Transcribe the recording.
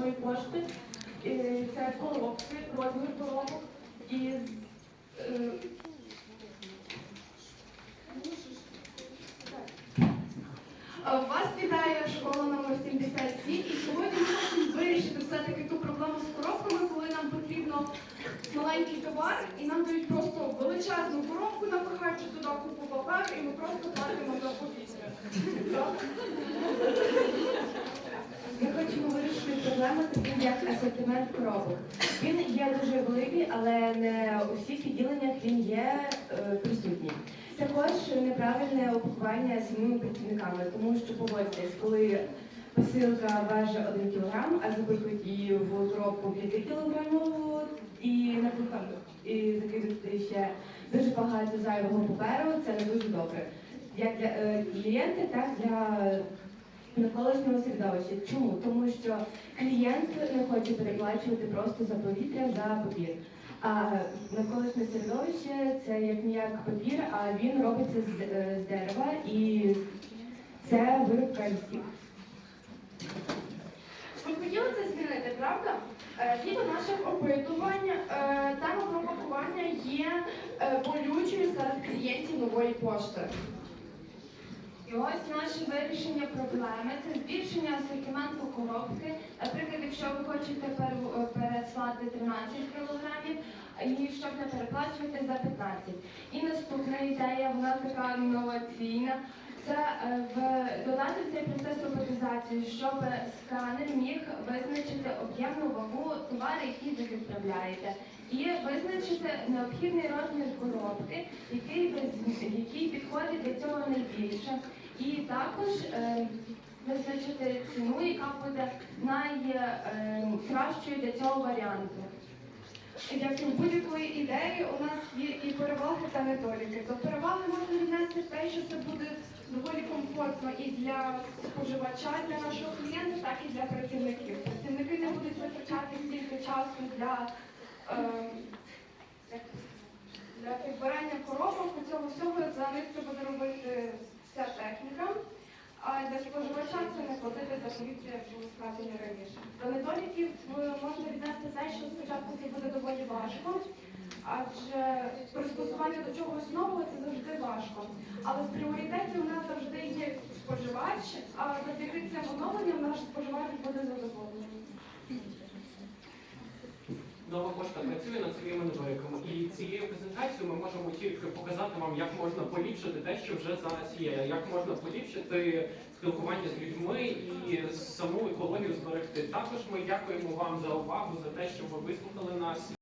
нової пошти. Е, Це коробки, розмір із е, Е, Вас вітає школа номер 77 і сьогодні ми хочемо вирішити все-таки ту проблему з коробками, коли нам потрібно маленький товар і нам дають просто величезну коробку, напихаючи туди купу паперу і ми просто платимо за повітря. Проблему таким як асортимент коробок. Він є дуже великий, але не у всіх відділеннях він є е, присутній. Також неправильне опакування самими працівниками, тому що погодьтесь, коли посилка важить 1 кг, а запихують її в коробку 5 кг і наприклад, і закидати ще дуже багато зайвого паперу, це не дуже добре. Як для е, клієнта, так для навколишнього середовища. Чому? Тому що клієнт не хоче переплачувати просто за повітря за папір. А навколишнє середовище це як ніяк папір, а він робиться з, е, з дерева і це виробка лісів. Ви хотіли це змінити, правда? Е, Згідно наших опитувань, е, тема про є болючою серед клієнтів нової пошти. І ось наше вирішення проблеми це збільшення асортименту коробки. Наприклад, якщо ви хочете е, переслати 13 кілограмів, і щоб не переплачувати за 15. І наступна ідея, вона така інноваційна. Це е, в додати цей процес роботизації, щоб сканер міг визначити об'ємну вагу товару, який ви відправляєте, і визначити необхідний розмір коробки, який який підходить для цього найбільше, і також е, визначити ціну, яка буде найкращою для цього варіанту. Як і у будь-якої ідеї, у нас є і переваги та недоліки. До переваги можна віднести те, що це буде доволі комфортно і для споживача, для нашого клієнта, так і для працівників. Працівники не будуть витрачати стільки часу для, е, для підбирання коробок. У цього всього за них це буде робити вся техніка. А для споживача це не платити за повітря, як було сказано раніше. До недоліків е, можна віднести те, що спочатку це буде доволі важко, адже пристосування до чогось нового це завжди важко. Але в пріоритеті у нас завжди є споживач, а завдяки цим оновленням наш споживач буде задоволений. Нова пошта працює над своїми недоліками, і цією презентацією ми можемо тільки показати вам, як можна поліпшити те, що вже зараз є, як можна поліпшити спілкування з людьми і саму екологію зберегти. Також ми дякуємо вам за увагу, за те, що ви вислухали нас.